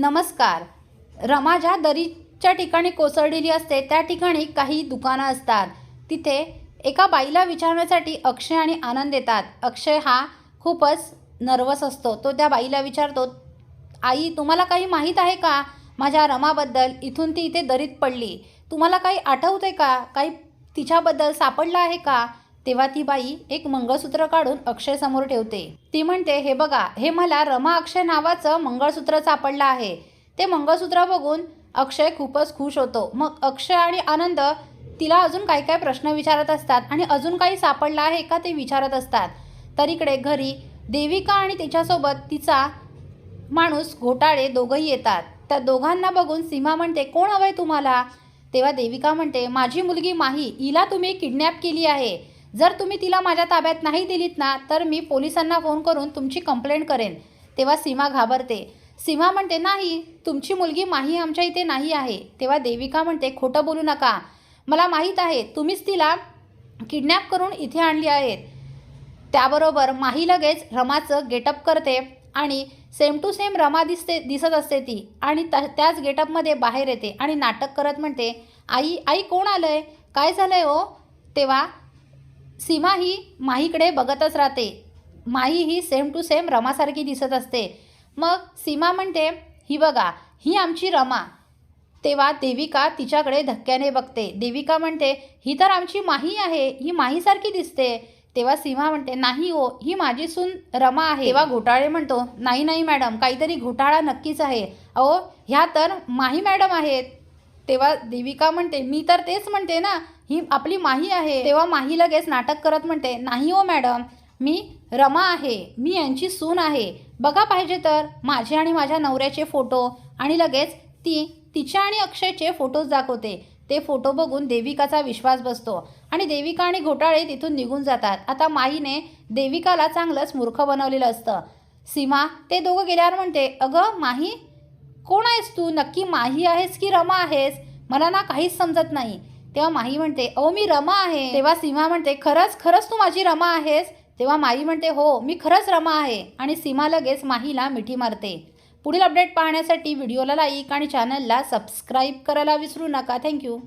नमस्कार. रमा ज्या दरीच्या ठिकाणी कोसळलेली असते त्या ठिकाणी काही दुकानं असतात. तिथे एका बाईला विचारण्यासाठी अक्षय आणि आनंद येतात. अक्षय हा खूपच नर्वस असतो. तो त्या बाईला विचारतो आई तुम्हाला काही माहीत आहे का? माझ्या रमाबद्दल. इथून ती इथे दरीत पडली. तुम्हाला काही आठवते का? काही तिच्याबद्दल सापडलं आहे का? तेव्हा ती बाई एक मंगळसूत्र काढून अक्षय समोर ठेवते. ती म्हणते हे बघा हे मला रमा अक्षय नावाचं मंगळसूत्र सापडलं आहे. ते मंगळसूत्र बघून अक्षय खूपच खुश होतो. मग अक्षय आणि आनंद तिला अजून काही काय प्रश्न विचारत असतात आणि अजून काही सापडलं आहे का ते विचारत असतात. तर इकडे घरी देविका आणि तिच्यासोबत तिचा माणूस घोटाळे दोघंही येतात. त्या दोघांना बघून सीमा म्हणते कोण हवंय तुम्हाला? तेव्हा देविका म्हणते माझी मुलगी माही हिला तुम्ही किडनॅप केली आहे. जर तुम्ही तिला माझ्या ताब्यात नाही दिलीत ना तर मी पोलिसांना फोन करून तुमची कंप्लेंट करेन. तेव्हा सीमा घाबरते. सीमा म्हणते नाही तुमची मुलगी माही आमच्या इथे नाही आहे. तेव्हा देविका म्हणते खोटं बोलू नका. मला माहीत आहे तुम्हीच तिला किडनॅप करून इथे आणली आहेत. त्याबरोबर माही लगेच रमाचं गेटअप करते आणि सेम टू सेम रमा दिसते दिसत असते ती आणि त्या त्याच गेटअपमध्ये बाहेर येते आणि नाटक करत म्हणते आई आई कोण आलं आहे काय झालं आहे हो? तेव्हा सीमा ही माहीकडे बघतच राहते. माही ही सेम टू सेम रमासारखी दिसत असते. मग सीमा म्हणते ही बघा ही आमची रमा. तेव्हा देविका तिच्याकडे धक्क्याने बघते. देविका म्हणते ही तर आमची माही आहे ही माहीसारखी दिसते. तेव्हा सीमा म्हणते नाही हो ही माझी सून रमा आहे. तेव्हा घोटाळे म्हणतो नाही नाही मॅडम काहीतरी घोटाळा नक्कीच आहे. अहो ह्या तर माही मॅडम आहेत. तेव्हा देविका म्हणते मी तर तेच म्हणते ना ही आपली माही आहे. तेव्हा माही लगेच नाटक करत म्हणते नाही हो मॅडम मी रमा आहे मी यांची सून आहे. बघा पाहिजे तर माझे आणि माझ्या नवऱ्याचे फोटो. आणि लगेच ती तिच्या आणि अक्षयचे फोटोज दाखवते. ते फोटो बघून देविकाचा विश्वास बसतो. आणि देविका आणि घोटाळे तिथून निघून जातात. आता माईने देविकाला चांगलंच मूर्ख बनवलेलं असतं. सीमा ते दोघं गेल्यावर म्हणते अगं माही कोण आहेस तू? नक्की माही आहेस की रमा आहेस? मला ना काहीच समजत नाही. तेव्हा माही म्हणते अहो मी रमा आहे. तेव्हा सीमा म्हणते खरंच खरंच तू माझी रमा आहेस? तेव्हा माई म्हणते हो मी खरंच रमा आहे. आणि सीमा लगेच माहीला मिठी मारते. पुढील अपडेट पाहण्यासाठी व्हिडिओला लाईक आणि चॅनलला सबस्क्राईब करायला विसरू नका. थँक्यू.